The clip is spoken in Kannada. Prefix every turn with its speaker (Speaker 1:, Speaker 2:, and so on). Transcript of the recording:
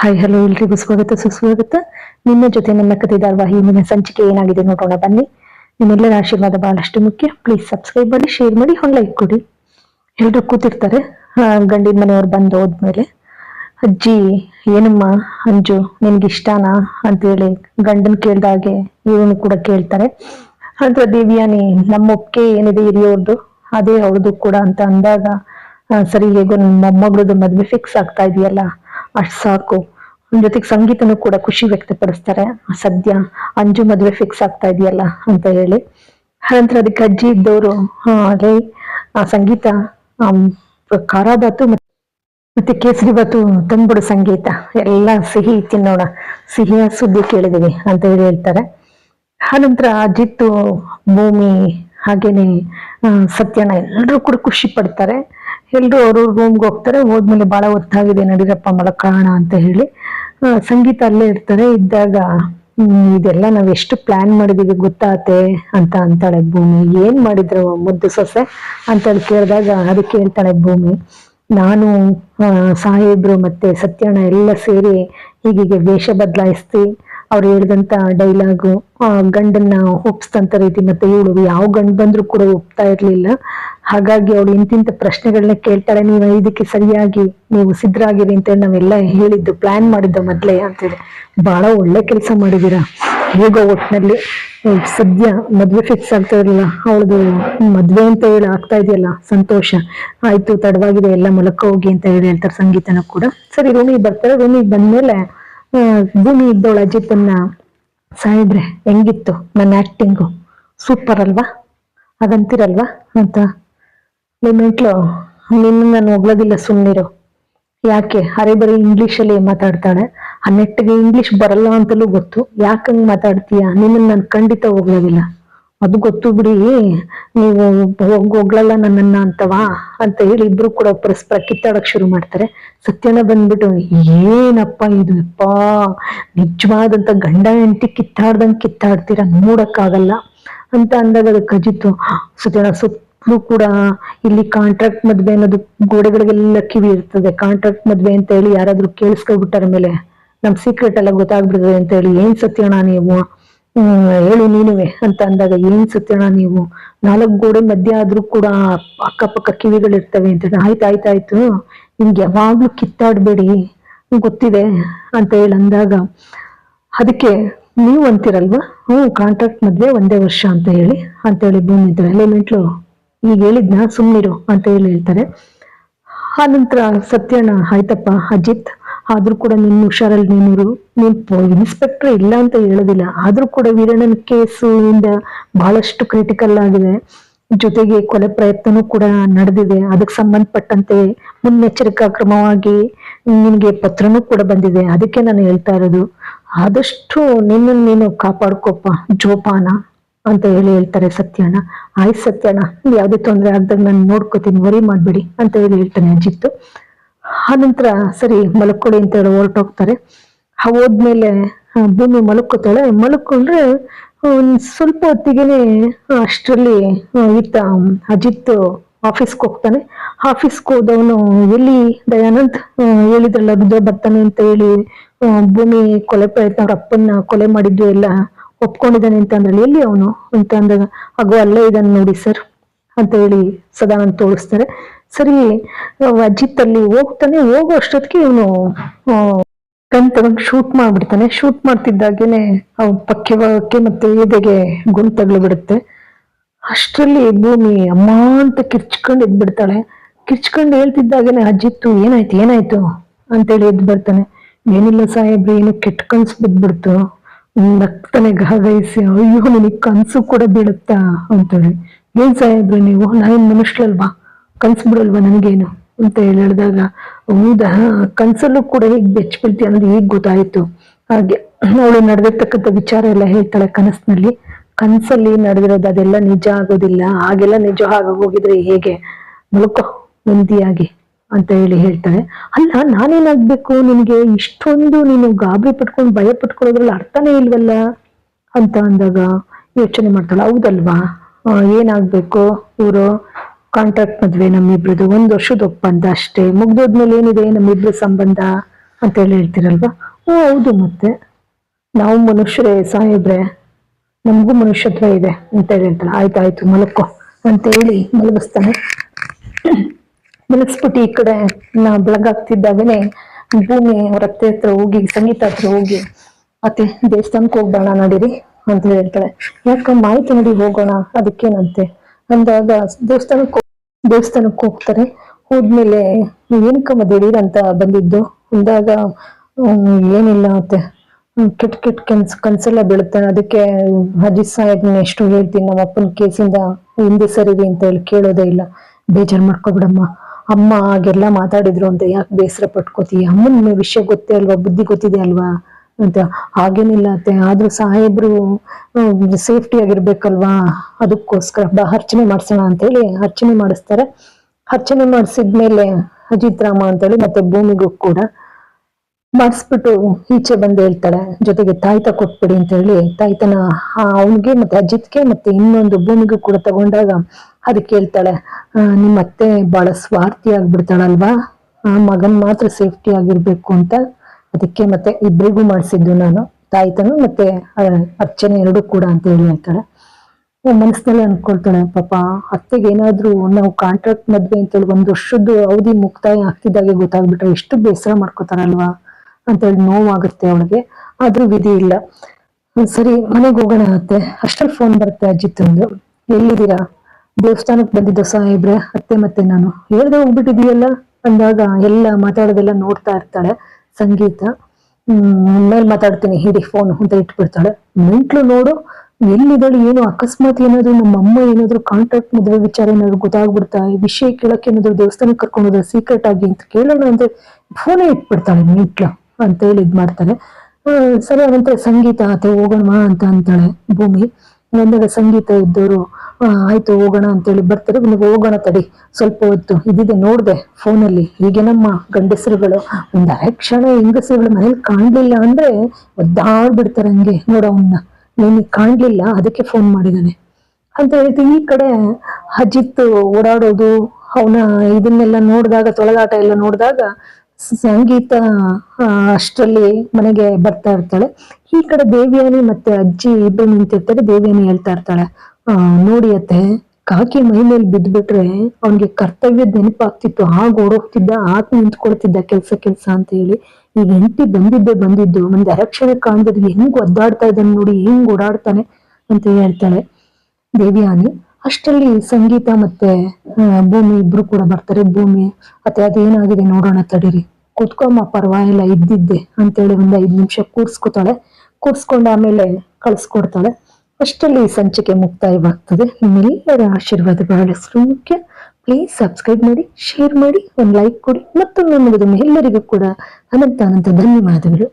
Speaker 1: ಹಾಯ್ ಹಲೋ ಎಲ್ರಿಗೂ ಸ್ವಾಗತ, ಸುಸ್ವಾಗತ. ನಿಮ್ಮ ಜೊತೆ ನನ್ನ ಕಥೆ ಧಾರವಾಹಿ ಇಂದಿನ ಸಂಚಿಕೆ ಏನಾಗಿದೆ ನೋಡೋಣ, ಬನ್ನಿ. ನಿಮ್ಮೆಲ್ಲರ ಆಶೀರ್ವಾದ ಬಹಳಷ್ಟು ಮುಖ್ಯ. ಪ್ಲೀಸ್ ಸಬ್ಸ್ಕ್ರೈಬ್ ಮಾಡಿ ಶೇರ್ ಮಾಡಿ, ಒಂದು ಲೈಕ್ ಕೊಡಿ. ಎಲ್ರು ಕೂತಿರ್ತಾರೆ. ಗಂಡಿನ ಮನೆಯವ್ರು ಬಂದು ಹೋದ್ಮೇಲೆ, ಅಜ್ಜಿ, ಏನಮ್ಮ, ಅಂಜು, ನಿನ್ಗೆ ಇಷ್ಟನಾ? ಅಂತೇಳಿ ಗಂಡನ್ ಕೇಳ್ದಾಗೆ ಇವನು ಕೂಡ ಕೇಳ್ತಾರೆ. ಅಂದ್ರೆ ದೇವಿಯಾನಿ ನಮ್ಮ ಒಪ್ಪಿಗೆ ಏನಿದೆ ಹಿರಿಯವ್ರದ್ದು ಅದೇ ಅವ್ರದ್ದು ಕೂಡ, ಅಂತ ಅಂದಾಗ ಸರಿ, ಹೇಗೋ ನನ್ನ ಮೊಮ್ಮಗಳದ್ದು ಮದ್ವೆ ಫಿಕ್ಸ್ ಆಗ್ತಾ ಇದೆಯಲ್ಲ ಅಷ್ಟ್ ಸಾಕು. ಜೊತೆಗೆ ಸಂಗೀತನೂ ಕೂಡ ಖುಷಿ ವ್ಯಕ್ತಪಡಿಸ್ತಾರೆ. ಸದ್ಯ ಅಂಜು ಮದ್ವೆ ಫಿಕ್ಸ್ ಆಗ್ತಾ ಇದೆಯಲ್ಲ ಅಂತ ಹೇಳಿ. ನಂತರ ಅದಕ್ಕೆ ಅಜ್ಜಿ ಇದ್ದವರು ಆ ಸಂಗೀತ ಖಾರಾಬಾತು ಖಾರ ಬಾತು ಮತ್ತೆ ಕೇಸರಿ ಬಾತು ತಂದ್ಬಿಡು ಸಂಗೀತ. ಎಲ್ಲ ಸಿಹಿ ತಿನ್ನೋಣ. ಸಿಹಿಯ ಸುದ್ದಿ ಕೇಳಿದೀವಿ ಅಂತ ಹೇಳಿ ಹೇಳ್ತಾರೆ. ಆನಂತರ ಅಜಿತ್ತು ಭೂಮಿ, ಹಾಗೇನೆ ಸತ್ಯನ ಎಲ್ಲರೂ ಕೂಡ ಖುಷಿ ಪಡ್ತಾರೆ. ಎಲ್ಲರೂ ಅವ್ರವ್ರ ರೂಮ್ಗೆ ಹೋಗ್ತಾರೆ, ಹೋದ್ಮೇಲೆ ಬಹಳ ಹೊತ್ತಾಗಿದೆ, ನಡೀರಪ್ಪ ಮಲಕಾಣ ಅಂತ ಹೇಳಿ. ಸಂಗೀತ ಅಲ್ಲೇ ಇರ್ತಾರೆ, ಇದ್ದಾಗ ಇದೆಲ್ಲ ನಾವ್ ಎಷ್ಟು ಪ್ಲಾನ್ ಮಾಡಿದೀವಿ ಗೊತ್ತಾತೆ ಅಂತ ಅಂತಾಳೆ ಭೂಮಿ. ಏನ್ ಮಾಡಿದ್ರು ಮುದ್ದು ಸೊಸೆ ಅಂತ ಹೇಳಿ ಕೇಳಿದಾಗ ಅದಕ್ಕೆ ಹೇಳ್ತಾಳೆ ಭೂಮಿ, ನಾನು ಸಾಹೇಬ್ರು ಮತ್ತೆ ಸತ್ಯಣ್ಣ ಎಲ್ಲ ಸೇರಿ ಹೀಗೀಗೆ ವೇಷ ಬದಲಾಯಿಸ್ತಿ ಅವ್ರು ಹೇಳಿದಂತ ಡೈಲಾಗು ಗಂಡನ್ನ ಒಪ್ಸ್ದಂತ ರೀತಿ ಮತ್ತೆ ಇವಳು ಯಾವ ಗಂಡ್ ಬಂದ್ರು ಕೂಡ ಒಪ್ತಾ ಇರ್ಲಿಲ್ಲ. ಹಾಗಾಗಿ ಅವಳು ಇಂತಿಂತ ಪ್ರಶ್ನೆಗಳನ್ನ ಕೇಳ್ತಾಳೆ, ನೀವು ಇದಕ್ಕೆ ಸರಿಯಾಗಿ, ನೀವು ಸಿದ್ಧರಾಗಿರಿ ಅಂತ ಹೇಳಿ ನಾವೆಲ್ಲ ಹೇಳಿದ್ದು ಪ್ಲಾನ್ ಮಾಡಿದ್ದು ಮೊದ್ಲೇ ಅಂತೇಳಿ ಬಹಳ ಒಳ್ಳೆ ಕೆಲಸ ಮಾಡಿದೀರಾ ಹೇಗೋ ಒಟ್ಟಿನಲ್ಲಿ ಸದ್ಯ ಮದ್ವೆ ಫಿಕ್ಸ್ ಆಗ್ತಾ ಇರಲಿಲ್ಲ. ಅವಳದು ಮದ್ವೆ ಅಂತ ಹೇಳಿ ಆಗ್ತಾ ಇದೆಯಲ್ಲ, ಸಂತೋಷ. ಆಯ್ತು, ತಡವಾಗಿದೆ, ಎಲ್ಲ ಮಲಕ ಹೋಗಿ ಅಂತ ಹೇಳಿ ಹೇಳ್ತಾರೆ ಸಂಗೀತನ ಕೂಡ. ಸರಿ ರೂಮಿಗೆ ಬರ್ತಾರೆ ರೂಮಿಗೆ ಬಂದ್ಮೇಲೆ ಭೂಮಿ ಇದ್ದವಳ ಅಜಿತನ್ನ ಸಾಯಿದ್ರೆ ಹೆಂಗಿತ್ತು ನನ್ನ ಆಕ್ಟಿಂಗು ಸೂಪರ್ ಅಲ್ವಾ? ಅದಂತಿರಲ್ವಾ? ಅಂತ ಲಿಮಿಟ್ಲು ನಿನ್ನ ನಾನು ಹೋಗ್ಲೋದಿಲ್ಲ ಸುಮ್ಮನಿರು ಯಾಕೆ? ಹರೇ ಬರೀ ಇಂಗ್ಲೀಷಲ್ಲಿ ಮಾತಾಡ್ತಾಳೆ. ಆ ನೆಟ್ಟಿಗೆ ಇಂಗ್ಲಿಷ್ ಬರಲ್ಲ ಅಂತಲೂ ಗೊತ್ತು. ಯಾಕಂಗ್ ಮಾತಾಡ್ತೀಯ? ನಿನ್ನ ನಾನು ಖಂಡಿತ ಹೋಗ್ಲೋದಿಲ್ಲ ಅದು ಗೊತ್ತು ಬಿಡಿ, ನೀವು ಹೋಗ್ ಹೋಗ್ಲಲ್ಲ ನನ್ನನ್ನ ಅಂತವಾ? ಅಂತ ಹೇಳಿ ಇಬ್ರು ಕೂಡ ಪರಸ್ಪರ ಕಿತ್ತಾಡಕ್ ಶುರು ಮಾಡ್ತಾರೆ. ಸತ್ಯನ ಬಂದ್ಬಿಟ್ಟು, ಏನಪ್ಪ ಇದು? ಅಪ್ಪ ನಿಜವಾದಂತ ಗಂಡ ಹೆಂಡತಿ ಕಿತ್ತಾಡ್ದಂಗ್ ಕಿತ್ತಾಡ್ತೀರ? ನೋಡಕ್ಕಾಗಲ್ಲ. ಅಂತ ಅಂದಾಗ ಅದು ಕಜಿತು. ಸತ್ಯನ ಸುತ್ತಲೂ ಕೂಡ ಇಲ್ಲಿ ಕಾಂಟ್ರಾಕ್ಟ್ ಮದ್ವೆ ಅನ್ನೋದು ಗೋಡೆಗಳಿಗೆಲ್ಲ ಕಿವಿ ಇರ್ತದೆ. ಕಾಂಟ್ರಾಕ್ಟ್ ಮದ್ವೆ ಅಂತ ಹೇಳಿ ಯಾರಾದ್ರೂ ಕೇಳಿಸ್ಕೊಬಿಟ್ಟಾರ ಮೇಲೆ ನಮ್ ಸೀಕ್ರೆಟ್ ಎಲ್ಲ ಗೊತ್ತಾಗ್ಬಿಡ್ತದೆ ಅಂತ ಹೇಳಿ, ಏನ್ ಸತ್ಯಣ ನೀವು? ಹೇಳು ನೀನುವೆ ಅಂತ ಅಂದಾಗ ಏನ್ ಸತ್ಯಣ್ಣ ನೀವು? ನಾಲ್ಕು ಗೋಡೆ ಮಧ್ಯ ಆದ್ರೂ ಕೂಡ ಅಕ್ಕಪಕ್ಕ ಕಿವಿಗಳಿರ್ತವೆ ಅಂತ ಆಯ್ತು ಆಯ್ತು ಆಯ್ತು. ನಿಮ್ಗೆ ಯಾವಾಗ್ಲೂ ಕಿತ್ತಾಡ್ಬೇಡಿ. ಗೊತ್ತಿದೆ, ಅಂತ ಹೇಳಿ ಅಂದಾಗ, ಅದಕ್ಕೆ ನೀವು ಅಂತೀರಲ್ವಾ? ಹ್ಞೂ ಕಾಂಟ್ರಾಕ್ಟ್ ಮದ್ವೆ ಒಂದೇ ವರ್ಷ ಅಂತ ಹೇಳಿ ಅಂತ ಹೇಳಿ ಬಂದಿದ್ರು. ಎಲಿಮೆಂಟ್ಲು ಈಗ ಹೇಳಿದ್ನ? ಸುಮ್ಮನಿರು ಅಂತ ಹೇಳಿ ಹೇಳ್ತಾರೆ. ಆ ನಂತರ ಸತ್ಯಣ್ಣ, ಆಯ್ತಪ್ಪ, ಅಜಿತ್ ಆದ್ರೂ ಕೂಡ ನಿನ್ನ ಹುಷಾರಲ್ಲಿ ನೀನು ನೀನ್ ಇನ್ಸ್ಪೆಕ್ಟರ್ ಇಲ್ಲ ಅಂತ ಹೇಳೋದಿಲ್ಲ. ಆದ್ರೂ ಕೂಡ ವೀರಣ್ಣನ ಕೇಸು ಇಂದ ಬಹಳಷ್ಟು ಕ್ರಿಟಿಕಲ್ ಆಗಿದೆ. ಜೊತೆಗೆ ಕೊಲೆ ಪ್ರಯತ್ನನೂ ಕೂಡ ನಡೆದಿದೆ. ಅದಕ್ಕೆ ಸಂಬಂಧಪಟ್ಟಂತೆ ಮುನ್ನೆಚ್ಚರಿಕಾ ಕ್ರಮವಾಗಿ ನಿನಗೆ ಪತ್ರನೂ ಕೂಡ ಬಂದಿದೆ. ಅದಕ್ಕೆ ನಾನು ಹೇಳ್ತಾ ಇರೋದು, ಆದಷ್ಟು ನಿನ್ನನ್ನು ನೀನು ಕಾಪಾಡ್ಕೊಪ್ಪ, ಜೋಪಾನ ಅಂತ ಹೇಳಿ ಹೇಳ್ತಾರೆ ಸತ್ಯಣ್ಣ. ಆಯ್ತು ಸತ್ಯಣ್ಣ ಯಾವುದೇ ತೊಂದರೆ ಆಗ್ದಾಗ ನಾನು ನೋಡ್ಕೋತೀನಿ ವರಿ ಮಾಡಬೇಡಿ ಅಂತ ಹೇಳಿ ಹೇಳ್ತಾನೆ ಅಜಿತ್ತು ಆನಂತರ ಸರಿ ಮಲಕ್ಕೊಡಿ ಅಂತ ಹೇಳಿ ಹೊರಟೋಗ್ತಾರೆ. ಹೋದ್ಮೇಲೆ ಭೂಮಿ ಮಲ್ಕೋತಾಳೆ ಮಲಕ್ಕೊಂಡ್ರೆ ಸ್ವಲ್ಪ ಹೊತ್ತಿಗೆನೆ ಅಷ್ಟರಲ್ಲಿ ಈತ, ಅಜಿತ್ ಆಫೀಸ್ಗೆ ಹೋಗ್ತಾನೆ. ಆಫೀಸ್ಗೆ ಹೋದವನು ಎಲ್ಲಿ? ದಯಾನಂದ್ ಹೇಳಿದ್ರಲ್ಲ, ರುದ್ರ ಬರ್ತಾನೆ ಅಂತ ಹೇಳಿ ಭೂಮಿ ಕೊಲೆ ಪ್ರಯತ್ನ, ಅವ್ರ ಅಪ್ಪನ್ನ ಕೊಲೆ ಮಾಡಿದ್ದು ಎಲ್ಲ ಒಪ್ಕೊಂಡಿದ್ದಾನೆ ಅಂತ ಅಂದ್ರೆ ಎಲ್ಲಿ ಅವನು? ಅಂತ ಅಂದಾಗ ಹಾಗೂ ಅಲ್ಲೇ ಇದನ್ನು ನೋಡಿ ಸರ್, ಅಂತ ಹೇಳಿ ಸದಾನಂದ್ ತೋರಿಸ್ತಾರೆ. ಸರಿ ಅಜಿತ್ ಅಲ್ಲಿ ಹೋಗ್ತಾನೆ, ಹೋಗೋ ಅಷ್ಟೊತ್ತಿಗೆ ಇವನು ಗನ್ ತಗೊಂಡು ಶೂಟ್ ಮಾಡ್ಬಿಡ್ತಾನೆ. ಶೂಟ್ ಮಾಡ್ತಿದ್ದಾಗೇನೆ ಅವ್ ಪಕ್ಕೆ ಭಾಗಕ್ಕೆ ಮತ್ತೆ ಎದೆಗೆ ಗುಂಡ್ ತಗ್ಲು ಬಿಡುತ್ತೆ ಅಷ್ಟರಲ್ಲಿ ಭೂಮಿ ಅಮ್ಮ ಅಂತ ಕಿರ್ಚ್ಕೊಂಡು ಎದ್ ಬಿಡ್ತಾಳೆ ಕಿರ್ಚ್ಕೊಂಡು ಹೇಳ್ತಿದ್ದಾಗೇನೆ, ಅಜಿತ್ತು, ಏನಾಯ್ತು ಏನಾಯ್ತು? ಅಂತೇಳಿ ಎದ್ದು ಬರ್ತಾನೆ. ಏನಿಲ್ಲ ಸಾಹೇಬ್ರಿ, ಏನು ಕೆಟ್ಟ ಕನ್ಸು ಬಿದ್ಬಿಡ್ತು. ನಗ್ತಾನೆ ಗಾಗೈಸಿ ಅಯ್ಯೋ, ನನಗೆ ಕನ್ಸು ಕೂಡ ಬೀಳುತ್ತಾ? ಅಂತೇಳಿ. ಏನ್ ಸಾಹೇಬ್ರಿ ನೀವು? ನಾನೇನ್ ಮನುಷ್ಯರಲ್ವಾ ಕನ್ಸು ಬಿಡಲ್ವಾ ನನಗೇನು ಅಂತ ಹೇಳಿ ಹೇಳಿದಾಗ, ಹೌದಾ? ಕನ್ಸಲ್ಲೂ ಕೂಡ ಹೇಗ್ ಬೆಚ್ಚ ಅನ್ನೋದು ಈಗ ಗೊತ್ತಾಯ್ತು. ಹಾಗೆ ಅವಳು ನಡೆದಿರ್ತಕ್ಕಂಥ ವಿಚಾರ ಎಲ್ಲ ಹೇಳ್ತಾಳೆ ಕನಸಿನಲ್ಲಿ. ಕನಸಲ್ಲಿ ನಡೆದಿರೋದು ಅದೆಲ್ಲ ನಿಜ ಆಗೋದಿಲ್ಲ. ಹಾಗೆಲ್ಲ ನಿಜ ಆಗೋಗಿದ್ರೆ ಹೇಗೆ? ಮಲ್ಕೋ ನೆಮ್ಮದಿಯಾಗಿ ಅಂತ ಹೇಳಿ ಹೇಳ್ತಾಳೆ. ಅಲ್ಲ, ನಾನೇನಾಗ್ಬೇಕು? ನಿನಗೆ ಇಷ್ಟೊಂದು ನೀನು ಗಾಬರಿ ಪಟ್ಕೊಂಡು ಭಯ ಪಟ್ಕೊಳ್ಳೋದ್ರಲ್ಲಿ ಅರ್ಥನೇ ಇಲ್ವಲ್ಲ ಅಂತ ಅಂದಾಗ ಯೋಚನೆ ಮಾಡ್ತಾಳೆ. ಹೌದಲ್ವಾ? ಏನಾಗ್ಬೇಕು ಇವರು? ಕಾಂಟ್ರಾಕ್ಟ್ ಮದ್ವೆ ನಮ್ಮಿಬ್ರದ್ದು. ಒಂದು ವರ್ಷದ ಒಪ್ಪಂದ ಅಷ್ಟೇ. ಮುಗ್ದೋದ್ಮೇಲೆ ಏನಿದೆ? ನಮ್ಮಿಬ್ರ ಸಂಬಂಧ ಅಂತ ಹೇಳಿ ಹೇಳ್ತೀರಲ್ವಾ? ಓ, ಹೌದು ಮತ್ತೆ. ನಾವು ಮನುಷ್ಯರೇ ಸಾಹೇಬ್ರೆ. ನಮಗೂ ಮನುಷ್ಯತ್ವ ಇದೆ ಅಂತ ಹೇಳಿ ಆಯ್ತಾಯ್ತು ಮಲಕ್ಕೋ ಅಂತ ಹೇಳಿ ಮಲಗಿಸ್ತಾನೆ. ಮಲಗಿಸ್ಬಿಟ್ಟು ಈ ಕಡೆ ನಾ ಬೆಳಗಾಗ್ತಿದ್ದಾಗನೆ ಭೂಮಿ ಅವ್ರ ಅತ್ತೆ ಹತ್ರ ಹೋಗಿ, ಸಂಗೀತ ಹತ್ರ ಹೋಗಿ, ಅತ್ತೆ ದೇವಸ್ಥಾನಕ್ಕೆ ಹೋಗ್ಬೇಡ ನಡೀರಿ ಅಂತ ಹೇಳ್ತಾಳೆ. ಯಾಕಮ್ಮ, ಆಯ್ತು ನಡಿ, ಹೋಗೋಣ. ಅದಕ್ಕೇನಂತೆ? ಅಂದಾಗ ದೇವಸ್ಥಾನಕ್ಕೆ ದೇವಸ್ಥಾನಕ್ಕೆ ಹೋಗ್ತಾರೆ. ಹೋದ್ಮೇಲೆ ಏನಕ್ಕಮ್ಮ ಅಂತ ಬಂದಿದ್ದು? ಅಂದಾಗ ಏನಿಲ್ಲ ಮತ್ತೆ. ಕೆಟ್ಟ ಕೆಟ್ಟ ಕನ್ಸ್ ಕನ್ಸೆಲ್ಲ ಬೀಳುತ್ತೆ. ಅದಕ್ಕೆ ಅಜ್ಜಿ ಸಾಹೇಬ್ ಎಷ್ಟು ಹೇಳ್ತೀನಿ, ನಮ್ಮ ಅಪ್ಪನ ಕೇಸಿಂದ ಹಿಂದೆ ಸರಿದೆ ಅಂತ ಹೇಳಿ ಕೇಳೋದೇ ಇಲ್ಲ. ಬೇಜಾರ್ ಮಾಡ್ಕೊಬಿಡಮ್ಮ. ಅಮ್ಮ ಹಾಗೆಲ್ಲ ಮಾತಾಡಿದ್ರು ಅಂತ ಯಾಕೆ ಬೇಸರ ಪಟ್ಕೋತೀಯ? ಅಮ್ಮನ ವಿಷಯ ಗೊತ್ತೇ ಅಲ್ವಾ? ಬುದ್ಧಿ ಗೊತ್ತಿದೆ ಅಲ್ವಾ? ಅಂತ. ಹಾಗೇನಿಲ್ಲ ಅತ್ತೆ. ಆದ್ರೂ ಸಾಹೇಬ್ರು ಸೇಫ್ಟಿ ಆಗಿರ್ಬೇಕಲ್ವಾ? ಅದಕ್ಕೋಸ್ಕರ ಬಾ, ಅರ್ಚನೆ ಮಾಡ್ಸೋಣ ಅಂತೇಳಿ ಅರ್ಚನೆ ಮಾಡಿಸ್ತಾರೆ. ಅರ್ಚನೆ ಮಾಡಿಸಿದ್ಮೇಲೆ ಅಜಿತ್ ರಾಮ ಅಂತೇಳಿ ಮತ್ತೆ ಭೂಮಿಗೂ ಕೂಡ ಮಾಡಿಸ್ಬಿಟ್ಟು ಈಚೆ ಬಂದು ಹೇಳ್ತಾಳೆ ಜೊತೆಗೆ ತಾಯ್ತ ಕೊಟ್ಬಿಡಿ ಅಂತ ಹೇಳಿ ತಾಯ್ತನ ಅವನಿಗೆ ಮತ್ತೆ ಅಜಿತ್ಗೆ ಮತ್ತೆ ಇನ್ನೊಂದು ಭೂಮಿಗೂ ಕೂಡ ತಗೊಂಡಾಗ ಅದಕ್ಕೆ ಹೇಳ್ತಾಳೆ ನಿಮ್ಮ ಅತ್ತೆ ಬಹಳ ಸ್ವಾರ್ಥಿ ಆಗ್ಬಿಡ್ತಾಳಲ್ವಾ ಮಗನ್ ಮಾತ್ರ ಸೇಫ್ಟಿ ಆಗಿರ್ಬೇಕು ಅಂತ. ಅದಕ್ಕೆ ಮತ್ತೆ ಇಬ್ಬರಿಗೂ ಮಾಡಿಸಿದ್ದು ನಾನು, ತಾಯ್ತನು ಮತ್ತೆ ಅರ್ಚನೆ ಎರಡು ಕೂಡ ಅಂತ ಹೇಳಿ ಹೇಳ್ತಾಳೆ ಮನಸ್ಸಿನಲ್ಲಿ ಅನ್ಕೊಳ್ತಾಳೆ ಪಾಪ, ಅತ್ತೆಗೆ ಏನಾದ್ರೂ ನಾವು ಕಾಂಟ್ರಾಕ್ಟ್ ಮದ್ವೆ ಅಂತೇಳಿ ಒಂದ್ ವರ್ಷದ್ದು ಅವಧಿ ಮುಕ್ತಾಯ ಆಗ್ತಿದ್ದಾಗೆ ಗೊತ್ತಾಗ್ಬಿಟ್ರೆ ಎಷ್ಟು ಬೇಸರ ಮಾಡ್ಕೋತಾರಲ್ವಾ? ಅಂತೇಳಿ ನೋವಾಗುತ್ತೆ ಅವಳಿಗೆ. ಆದ್ರೂ ವಿಧಿ ಇಲ್ಲ. ಸರಿ, ಮನೆಗೆ ಹೋಗೋಣ ಅತ್ತೆ. ಅಷ್ಟ್ರಲ್ಲಿ ಫೋನ್ ಬರುತ್ತೆ ಅಜಿತ್ತಂದು. ಎಲ್ಲಿದ್ದೀರಾ? ದೇವಸ್ಥಾನಕ್ಕೆ ಬಂದಿದ್ದ ಸಾಹೇಬ್ರೆ, ಅತ್ತೆ ಮತ್ತೆ ನಾನು. ಹೇಳ್ದೆ ಹೋಗ್ಬಿಟ್ಟಿದೀಯಲ್ಲ ಅಂದಾಗ ಎಲ್ಲ ಮಾತಾಡೋದೆಲ್ಲ ನೋಡ್ತಾ ಇರ್ತಾಳೆ. ಸಂಗೀತ ಮೇಲೆ ಮಾತಾಡ್ತೀನಿ, ಹಿಡಿ ಫೋನ್ ಅಂತ ಇಟ್ಬಿಡ್ತಾಳೆ. ಮೆಂಟ್ಲು ನೋಡು, ಎಲ್ಲಿದ್ದಾಳೆ, ಏನು, ಅಕಸ್ಮಾತ್ ಏನಾದ್ರು ನಮ್ಮ ಅಮ್ಮ ಏನಾದ್ರು ಕಾಂಟ್ರಾಕ್ಟ್ ಮದುವೆ ವಿಚಾರ ಏನಾದ್ರು ಗೊತ್ತಾಗ್ಬಿಡ್ತಾ, ಈ ವಿಷಯ ಕೇಳಕ್ಕೆ ಏನಾದ್ರು ದೇವಸ್ಥಾನಕ್ಕೆ ಕರ್ಕೊಂಡು ಸೀಕ್ರೆಟ್ ಆಗಿ ಅಂತ ಕೇಳೋಣ ಅಂದ್ರೆ ಫೋನೇ ಇಟ್ಬಿಡ್ತಾಳೆ ಮೆಂಟ್ಲು ಅಂತ ಹೇಳಿ ಇದ್ ಮಾಡ್ತಾರೆ ಸರಿ ಅವಂತ ಸಂಗೀತ ಅಥವಾ ಹೋಗೋಣ ಅಂತ ಅಂತಾಳೆ ಭೂಮಿ. ಒಂದಾಗ ಸಂಗೀತ ಇದ್ದವರು ಆಯ್ತು, ಹೋಗೋಣ ಅಂತೇಳಿ ಬರ್ತಾರೆ. ನಿಮಗೆ ಹೋಗೋಣ ತಡಿ. ಸ್ವಲ್ಪ ಹೊತ್ತು ಇದಿದೆ, ನೋಡ್ದೆ ಫೋನಲ್ಲಿ. ಹೀಗೇನಮ್ಮ ಗಂಡಸರುಗಳು ಒಂದ್ ಅರೆ ಕ್ಷಣ ಹೆಂಗಸರುಗಳು ಮನೇಲಿ ಕಾಣ್ಲಿಲ್ಲ ಅಂದ್ರೆ ಒದ್ದಾಡ್ಬಿಡ್ತಾರೆ ಹಂಗೆ ನೋಡೋ ಅವನ್ನ ನೀನು ಕಾಣ್ಲಿಲ್ಲ, ಅದಕ್ಕೆ ಫೋನ್ ಮಾಡಿದಾನೆ. ಅಂತ ಹೇಳ್ತಿ ಈ ಕಡೆ ಅಜಿತ್ ಓಡಾಡೋದು, ಅವನ ಇದನ್ನೆಲ್ಲ ನೋಡಿದಾಗ, ತೊಳಗಾಟ ಎಲ್ಲ ನೋಡಿದಾಗ ಸಂಗೀತ ಅಷ್ಟರಲ್ಲಿ ಮನೆಗೆ ಬರ್ತಾ ಇರ್ತಾಳೆ. ಈ ಕಡೆ ದೇವಿಯಾನಿ ಮತ್ತೆ ಅಜ್ಜಿ ಇಬ್ಬರು ನಿಂತಿರ್ತಾರೆ, ದೇವಿಯಾನಿ ಹೇಳ್ತಾ ಇರ್ತಾಳೆ. ನೋಡಿ ಅತ್ತೆ ಕಾಕಿ ಮೈ ಮೇಲೆ ಬಿದ್ದ್ಬಿಟ್ರೆ ಅವನಿಗೆ ಕರ್ತವ್ಯ ನೆನಪಾಗ್ತಿತ್ತು. ಆಗ ಓಡೋಗ್ತಿದ್ದ, ಆತ ನಿಂತ್ಕೊಳ್ತಿದ್ದ ಕೆಲ್ಸ ಕೆಲ್ಸ ಅಂತ ಹೇಳಿ ಈಗ ಹೆಂಡತಿ ಬಂದಿದ್ದೆ ಬಂದಿದ್ದು, ಒಂದ್ ಅರಕ್ಷಣೆ ಕಾಣ್ದಲ್ಲಿ ಹೆಂಗ್ ಒದ್ದಾಡ್ತಾ ಇದ್ದಾನೆ ನೋಡಿ, ಹೆಂಗ್ ಓಡಾಡ್ತಾನೆ ಅಂತ ಹೇಳ್ತಾಳೆ ದೇವಿಯಾನಿ. ಅಷ್ಟರಲ್ಲಿ ಸಂಗೀತ ಮತ್ತೆ ಭೂಮಿ ಇಬ್ರು ಕೂಡ ಬರ್ತಾರೆ. ಭೂಮಿ, ಮತ್ತೆ ಅದೇನಾಗಿದೆ ನೋಡೋಣ ತಡೀರಿ. ಕೂತ್ಕೊಮ್ಮ, ಪರವಾಗಿಲ್ಲ, ಇದ್ದಿದ್ದೆ ಅಂತೇಳಿ ಒಂದ್ ಐದು ನಿಮಿಷ ಕೂರ್ಸ್ಕೊತಾಳೆ. ಕೂರ್ಸ್ಕೊಂಡು ಆಮೇಲೆ ಕಳ್ಸ್ಕೊಡ್ತಾಳೆ. ಅಷ್ಟರಲ್ಲಿ ಸಂಚಿಕೆ ಮುಕ್ತಾಯವಾಗ್ತದೆ. ನಿಮ್ಮೆಲ್ಲರ ಆಶೀರ್ವಾದ ಬಹಳಷ್ಟು ಮುಖ್ಯ. ಪ್ಲೀಸ್ ಸಬ್ಸ್ಕ್ರೈಬ್ ಮಾಡಿ ಶೇರ್ ಮಾಡಿ, ಒಂದು ಲೈಕ್ ಕೊಡಿ. ಮತ್ತು ನಮ್ಮದು ಎಲ್ಲರಿಗೂ ಕೂಡ ಅನಂತ ಅನಂತ ಧನ್ಯವಾದಗಳು.